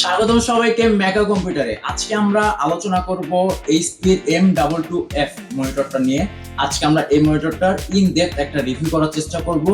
স্বাগতম সবাইকে মেগা কম্পিউটারে আজকে আমরা আলোচনা করব এইচপির এম ডাবল টু এফ মনিটরটা নিয়ে। আজকে আমরা এই মনিটরটার ইন ডেপথ একটা রিভিউ করার চেষ্টা করব।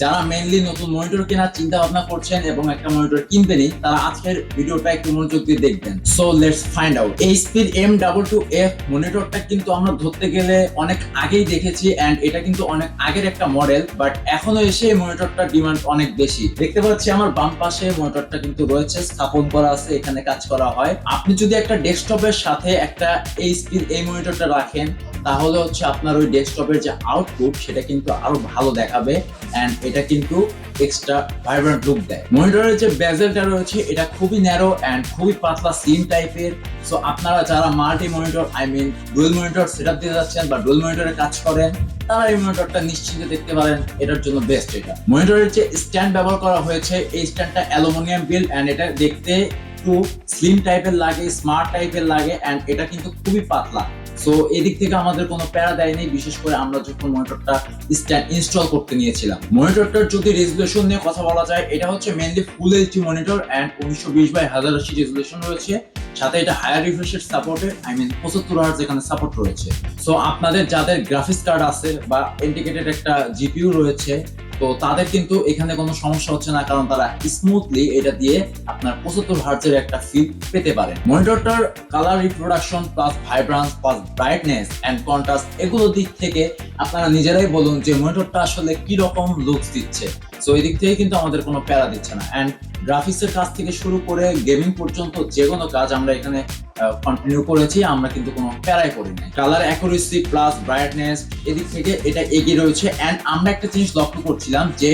যারা মেইনলি নতুন মনিটর কেনার চিন্তা ভাবনা করছেন এবং একটা মনিটর কিনবেনই, তারা আজকের ভিডিওটা একটু মনোযোগ দিয়ে দেখবেন। সো লেটস ফাইন্ড আউট এইচপির এম ডাবল টু এফ মনিটরটা কিন্তু আমরা ধরতে গেলে অনেক আগেই দেখেছি এন্ড এটা কিন্তু অনেক আগের একটা মডেল বাট এখনও এসে এই মনিটরটার ডিমান্ড অনেক বেশি। দেখতে পাচ্ছি আমার বাম পাশে মনিটরটা কিন্তু রয়েছে, স্থাপন করা আছে, এখানে কাজ করা হয়। আপনি যদি একটা ডেস্কটপের সাথে একটা এই এইচপির এই মনিটরটা রাখেন তাহলে হচ্ছে আপনার ওই ডেস্কটপের যে আউটপুট সেটা কিন্তু আরও ভালো দেখাবে এন্ড এটা কিন্তু এক্সট্রা ভাইব্রেন্ট লুক দেয়। মনিটরের যে বেজেলটা রয়েছে, এটা খুবই ন্যারো এন্ড খুবই পাতলা সিম টাইপের সো আপনারা যারা multi monitor I mean dual monitor setup দিয়ে যাচ্ছেন বা ডুয়েল মনিটরে কাজ করেন, তারা এই মনিটরটা নিশ্চিন্তে দেখতে পারেন, এটার জন্য বেস্ট এটা। মনিটরের যে স্ট্যান্ড ব্যবহার করা হয়েছে, এই স্ট্যান্ডটা অ্যালুমিনিয়াম বিল্ড এন্ড এটা দেখতে একটু স্লিম টাইপের লাগে স্মার্ট টাইপের লাগে এন্ড এটা কিন্তু খুবই পাতলা। সো এদিক থেকে আমাদের কোনো প্যারা দেয়নি, বিশেষ করে আমরা যখন মনিটরটা স্ট্যান্ড ইনস্টল করতে নিয়েছিলাম। মনিটরটার যদি রেজুলেশন নিয়ে কথা বলা যায়, এটা হচ্ছে mainly full HD monitor and উনিশশো বিশ বাই হাজার আশি রেজুলেশন রয়েছে। সাথে এটা হায়ার রিফ্রেশের সাপোর্টেড আই মিন পঁচাত্তর হার্জ এখানে সাপোর্ট রয়েছে। সো আপনাদের যাদের গ্রাফিক্স কার্ড আছে বা ইন্ডিকেটেড একটা জিপিইউ রয়েছে তো তাদের কিন্তু এখানে কোনো সমস্যা হচ্ছে না, কারণ তারা স্মুথলি এটা দিয়ে আপনার পঁচাত্তর হার্জের একটা ফিল পেতে পারে। মনিটরটার colour reproduction plus vibrance plus brightness and contrast এগুলো দিক থেকে আপনারা নিজেরাই বলুন যে মনিটরটা আসলে কি রকম লুকস দিচ্ছে। সো এই দিক থেকে কিন্তু আমাদের কোনো প্যারা দিচ্ছে না। অ্যান্ড গ্রাফিক্সের কাজ থেকে শুরু করে গেমিং পর্যন্ত যে কোনো কাজ আমরা এখানে কন্টিনিউ করেছি, আমরা কিন্তু কোনো প্যারাই করি নাই কালার অ্যাকুরেসি প্লাস ব্রাইটনেস এদিক থেকে এটা এগিয়ে রয়েছে। অ্যান্ড আমরা একটা জিনিস লক্ষ্য করছিলাম যে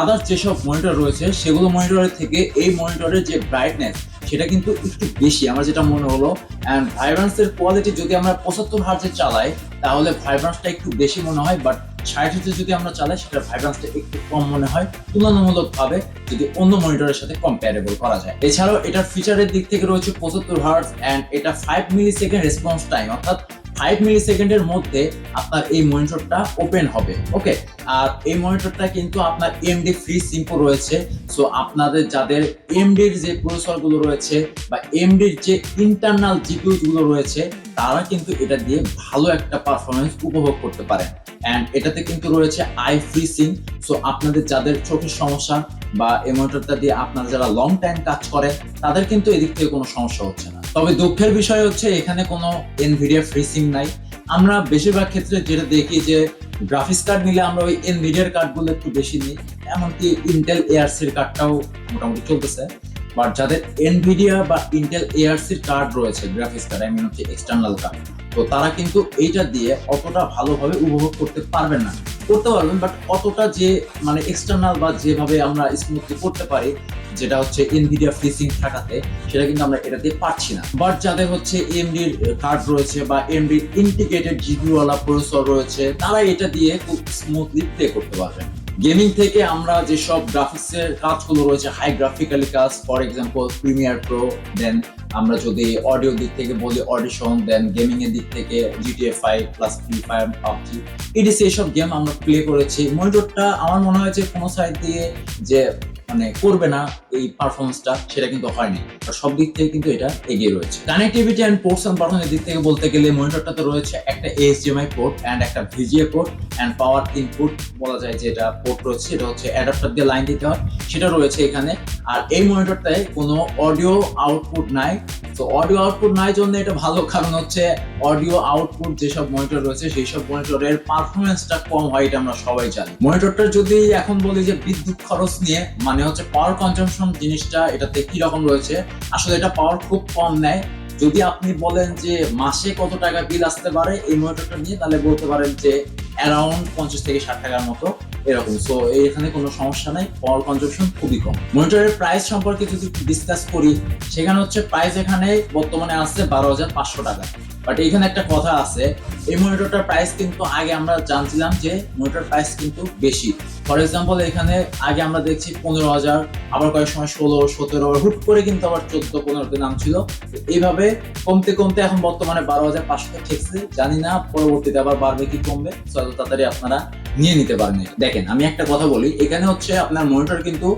আদার্স যেসব মনিটর রয়েছে, সেগুলো মনিটরের থেকে এই মনিটরের যে ব্রাইটনেস সেটা কিন্তু একটু বেশি। আমার যেটা মনে হলো অ্যান্ড ভাইব্রান্সের কোয়ালিটি যদি আমরা পঁচাত্তর হার্জে চালাই, তাহলে ভাইব্রান্সটা একটু বেশি মনে হয় বাট ষাট হার্জে যদি আমরা চালাই, সেটার ভাইব্রান্সটা একটু কম মনে হয়। তুলনামূলক ভাবে যদি অন্য মনিটরের সাথে কম্পারেবল করা যায়। এছাড়াও এটার ফিচারের দিক থেকে রয়েছে পঁচাত্তর হার্জ অ্যান্ড এটা five millisecond response time অর্থাৎ ফাইভ মিলি সেকেন্ডের মধ্যে আপনার এই মনিটরটা ওপেন হবে ওকে আর এই মনিটরটা কিন্তু আপনার এমডি ফ্রি সিম্পো রয়েছে। সো আপনাদের যাদের এমডির যে প্রসেসরগুলো রয়েছে বা এমডির যে ইন্টারনাল জিপিউ গুলো রয়েছে, তারা কিন্তু এটা দিয়ে ভালো একটা পারফরমেন্স উপভোগ করতে পারেন। অ্যান্ড এটাতে কিন্তু রয়েছে আই ফ্রি সিং সো আপনাদের যাদের চোখের সমস্যা বা এই মনিটরটা দিয়ে আপনারা যারা লং টাইম কাজ করে, তাদের কিন্তু এদিক থেকে কোনো সমস্যা হচ্ছে না। তবে দুঃখের বিষয় হচ্ছে, এখানে কোনো এনভিডিয়া ফ্রি সিং নাই। আমরা বেশিরভাগ ক্ষেত্রে যেটা দেখি যে গ্রাফিক্স কার্ড নিলে আমরা ওই এনভিডিয়ার কার্ডগুলো একটু বেশি নিই, এমনকি ইন্টেল এয়ারসির কার্ডটাও মোটামুটি চলতেছে। বাট যাদের এনভিডিয়া বা ইন্টেল এয়ারসির কার্ড রয়েছে গ্রাফিক্স কার্ড আই মিন হচ্ছে এক্সটার্নাল কার্ড তো তারা কিন্তু এইটা দিয়ে অতটা ভালোভাবে উপভোগ করতে পারবেন না। করতে পারবেন বাট অতটা যে মানে এক্সটার্নাল বা যেভাবে আমরা স্মুথলি করতে পারি, যেটা হচ্ছে এনভিডিয়া ফিসিং থাকাতে, সেটা কিন্তু আমরা এটা দিয়ে পারছি না। বাট যাদের হচ্ছে এমডির কার্ড রয়েছে বা এমডির ইন্টিগ্রেটেড জিপিওয়ালা প্রসেসর রয়েছে, তারা এটা দিয়ে খুব স্মুথলি প্লে করতে পারবেন। গেমিং থেকে আমরা যেসব গ্রাফিক্সের কাজগুলো রয়েছে হাই গ্রাফিক্যালি কাজ for example Premiere Pro then আমরা যদি অডিও দিক থেকে বলি অডিশন দেন গেমিং এর দিক থেকে GTA five plus Free Fire PUBG এটি সেই সব গেম আমরা প্লে করেছি। মনিটরটা আমার মনে হয়েছে কোনো সাইড দিয়ে যে মানে করবে না এই পারফরমেন্সটা সেটা কিন্তু হয়নি। সব দিক থেকে কিন্তু এটা এগিয়ে রয়েছে। কানেক্টিভিটি অ্যান্ড পোর্টস অ্যান্ড বাটনের দিক থেকে বলতে গেলে মনিটরটাতে রয়েছে, একটা এইচডিএমআই পোর্ট অ্যান্ড একটা VGA port and power input বলা যায় যে এটা পোর্ট রয়েছে, এটা হচ্ছে অ্যাডাপ্টার দিয়ে লাইন দিতে হয়, সেটা রয়েছে এখানে। আর এই মনিটরটায় কোনো অডিও আউটপুট নাই। তো অডিও আউটপুট নাই জন্য এটা ভালো কারণ হচ্ছে অডিও আউটপুট যেসব মনিটর রয়েছে সেই সব মনিটরের পারফরমেন্সটা কম হয়, এটা আমরা সবাই জানি। মনিটরটা যদি এখন বলি যে বিদ্যুৎ খরচ নিয়ে মানে হচ্ছে পাওয়ার কনজাম্পশন জিনিসটা এটাতে কি রকম রয়েছে? আসলে এটা পাওয়ার খুব কম নেয়। যদি আপনি বলেন যে মাসে কত টাকা বিল আসতে পারে এই মনিটরটা নিয়ে, তাহলে বলতে পারেন যে অ্যারাউন্ড পঞ্চাশ থেকে ষাট টাকার মতো এরকম। সো এখানে কোনো সমস্যা নাই পাওয়ার কনজাম্পশন খুবই কম। মনিটরের প্রাইস সম্পর্কে যদি ডিসকাস করি, সেখানে হচ্ছে প্রাইস এখানে বর্তমানে আছে বারো হাজার পাঁচশো টাকা। বাট এখানে একটা কথা আছে, এই মনিটরটার প্রাইস কিন্তু আগে আমরা জানছিলাম যে মনিটর প্রাইস কিন্তু বেশি। ফর এক্সাম্পল এখানে আগে আমরা দেখছি পনেরো হাজার, আবার কয়েক সময় ষোলো, সতেরো, হুট করে কিন্তু আবার চোদ্দ পনেরোতে নাম ছিল এইভাবে কমতে কমতে এখন বর্তমানে বারো হাজার পাঁচশো ঠেকছে। জানি না, পরবর্তীতে আবার বাড়বে কি কমবে। তাড়াতাড়ি আপনারা নিয়ে নিতে পারেন দেখেন, আমি একটা কথা বলি, এখানে হচ্ছে আপনার মনিটর কিন্তু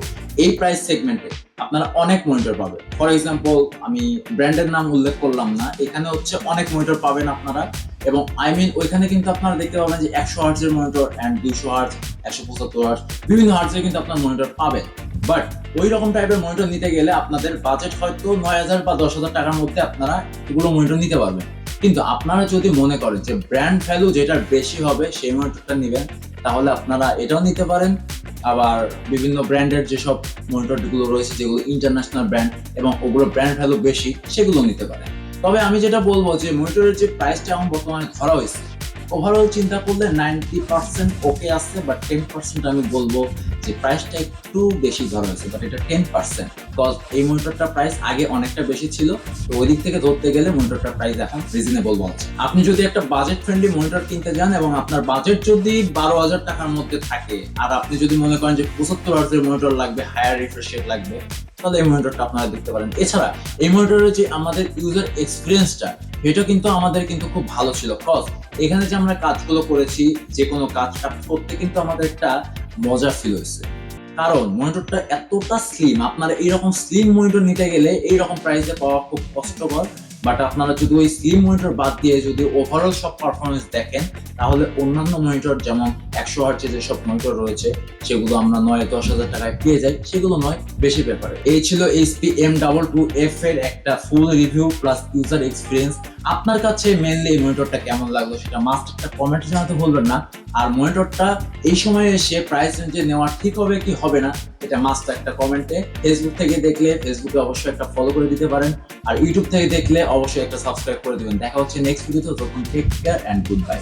এই প্রাইস সেগমেন্টে আপনারা অনেক মনিটর পাবেন। ফর এক্সাম্পল আমি ব্র্যান্ডের নাম উল্লেখ করলাম না, এখানে হচ্ছে অনেক মনিটর পাবেন আপনারা। এবং আই মিন ওইখানে কিন্তু আপনারা দেখতে পাবেন যে একশো হার্টজের মনিটর অ্যান্ড দুশো হার্টজ একশো পঁচাত্তর হার্টজ বিভিন্ন হার্টজের কিন্তু আপনার মনিটর পাবেন। বাট ওই রকম টাইপের মনিটর নিতে গেলে আপনাদের বাজেট হয়তো নয় হাজার বা দশ হাজার টাকার মধ্যে আপনারা এগুলো মনিটর নিতে পারবেন। কিন্তু আপনারা যদি মনে করেন যে ব্র্যান্ড ভ্যালু যেটার বেশি হবে সেই মনিটরটা নেবেন, তাহলে আপনারা এটাও নিতে পারেন। আবার বিভিন্ন ব্র্যান্ডের যেসব মনিটরগুলো রয়েছে, যেগুলো ইন্টারন্যাশনাল ব্র্যান্ড এবং ওগুলো ব্র্যান্ড ভ্যালু বেশি, সেগুলো নিতে পারে। তবে আমি যেটা বলব যে মনিটরের যে প্রাইসটা এখন বর্তমানে ধরা হয়েছে ওভারঅল চিন্তা করলে নাইনটি পার্সেন্ট ওকে আছে বাট টেন পার্সেন্ট আমি বলব যে প্রাইসটা একটু বেশি ধরা হয়েছে বাট এটা টেন পার্সেন্ট বিকজ এই মনিটরটার প্রাইস আগে অনেকটা বেশি ছিল, তো ওই দিক থেকে ধরতে গেলে মনিটরটার প্রাইস এখন রিজনেবল বলছে। আপনি যদি একটা বাজেট ফ্রেন্ডলি মনিটর কিনতে যান এবং আপনার বাজেট যদি বারো হাজার টাকার মধ্যে থাকে, আর আপনি যদি মনে করেন যে পঁচাত্তর হাজারের মনিটর লাগবে হায়ার রিফ্রেশ লাগবে, তাহলে এই মনিটরটা আপনারা দেখতে পারেন। এছাড়া এই মনিটরের যে আমাদের ইউজার এক্সপিরিয়েন্সটা এটা কিন্তু আমাদের কিন্তু খুব ভালো ছিল কজ এখানে যে আমরা কাজগুলো করেছি, যে কোনো কাজ করতে কিন্তু আমাদের একটা মজা ফিল হয়েছে। কারণ মনিটরটা এতটা স্লিম আপনার এইরকম স্লিম মনিটর নিতে গেলে এইরকম প্রাইসে পাওয়া খুব কষ্টকর। বাট আপনারা যদি ওই স্লিম মনিটর বাদ দিয়ে যদি ওভারঅল সব পারফরমেন্স দেখেন, তাহলে অন্যান্য মনিটর যেমন একশো হার্টজে যেসব মনিটর রয়েছে, সেগুলো আমরা নয়, দশ হাজার টাকায় পেয়ে যাই, সেগুলো নয়, বেশি ব্যাপারে। এই ছিল HP M double two F এর একটা full review plus user experience আপনার কাছে মেনলি এই মনিটরটা কেমন লাগল সেটা মাস্ট একটা কমেন্ট জানাতে ভুলবেন না। আর মনিটরটা এই সময়ে এসে প্রাইস রেঞ্জে নেওয়া ঠিক হবে কি হবে না, এটা মাস্ট একটা কমেন্টে ফেসবুক থেকে দেখলে ফেসবুকে অবশ্যই একটা ফলো করে দিতে পারেন। আর ইউটিউব থেকে দেখলে অবশ্যই একটা সাবস্ক্রাইব করে দেবেন। দেখা হচ্ছে নেক্সট ভিডিওতে তখন take care and good bye